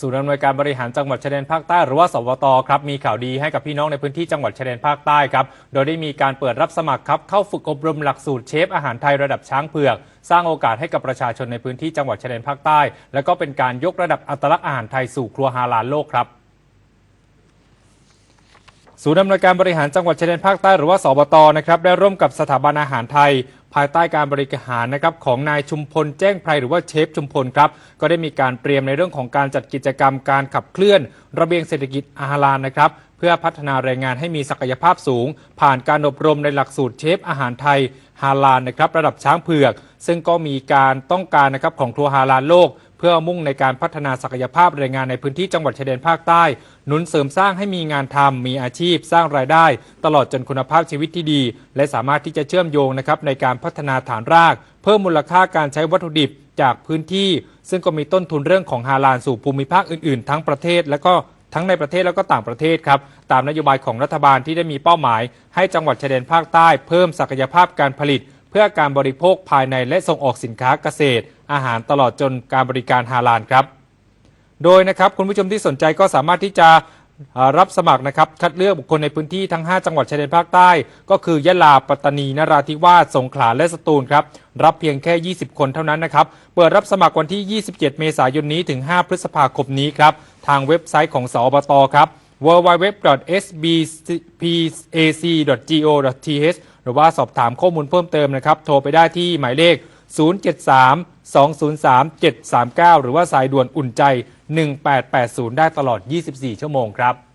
ศูนย์อำนวยการบริหารจังหวัดชายแดนภาคใต้หรือว่าสวตครับมีข่าวดีให้กับพี่น้องในพื้นที่จังหวัดชายแดนภาคใต้ครับโดยได้มีการเปิดรับสมัครครับเข้าฝึกอบรมหลักสูตรเชฟอาหารไทยระดับช้างเผือก สร้างโอกาสให้กับประชาชนในพื้นที่จังหวัดชายแดนภาคใต้ และก็เป็นการยกระดับอัตลักษณ์อาหารไทยสู่ครัวฮาลาลโลกครับ ศูนย์อำนวยการบริหารจังหวัดชายแดนภาคใต้หรือว่าสบตนะครับได้ร่วมกับสถาบันอาหารไทย ภายใต้การบริหารนะครับของนายชุมพลแจ้งไพรหรือว่าเชฟชุมพลครับก็ได้มีการเตรียมในเรื่องของการจัดกิจกรรมการขับเคลื่อน ระเบียงเศรษฐกิจอาหารานนะครับเพื่อพัฒนาแรงงานให้มีศักยภาพสูง ผ่านการอบรมในหลักสูตรเชฟอาหารไทยฮาลานนะครับระดับช้างเผือก ซึ่งก็มีการต้องการนะครับของครัวฮาลานโลก เพื่อมุ่งในการพัฒนาศักยภาพแรงงานในพื้นที่จังหวัดชายแดนภาคใต้ หนุนเสริมสร้างให้มีงานทำมีอาชีพ สร้างรายได้ ตลอดจนคุณภาพชีวิตที่ดี และสามารถที่จะเชื่อมโยงนะครับในการพัฒนาฐานราก เพิ่มมูลค่าการใช้วัตถุดิบจากพื้นที่ ซึ่งก็มีต้นทุนเรื่องของฮาลาลสู่ภูมิภาคอื่นๆ ทั้งประเทศและก็ทั้งในประเทศแล้วก็ต่างประเทศครับ ตามนโยบายของรัฐบาลที่ได้มีเป้าหมาย ให้จังหวัดชายแดนภาคใต้ เพิ่มศักยภาพการผลิต เพื่อการบริโภคภายในและส่งออกสินค้าเกษตร อาหารตลอดจนการบริการฮาลาลครับ โดยนะครับคุณผู้ชมที่สนใจก็สามารถที่จะรับสมัครนะครับคัดเลือกบุคคลในพื้นที่ทั้ง 5 จังหวัดชายแดนภาคใต้ ก็คือยะลาปัตตานีนราธิวาสสงขลาและสตูลครับรับเพียงแค่ 20 คนเท่านั้นนะครับเปิดรับสมัครวันที่ 27 เมษายนนี้ถึง 5 พฤษภาคมนี้ครับทางเว็บไซต์ของสอบตครับ www.sbpac.go.th หรือว่าสอบถามข้อมูลเพิ่มเติมนะครับ โทรไปได้ที่หมายเลข 073 203 739 หรือว่าสายด่วนอุ่นใจ 1880 ได้ตลอด 24 ชั่วโมงครับ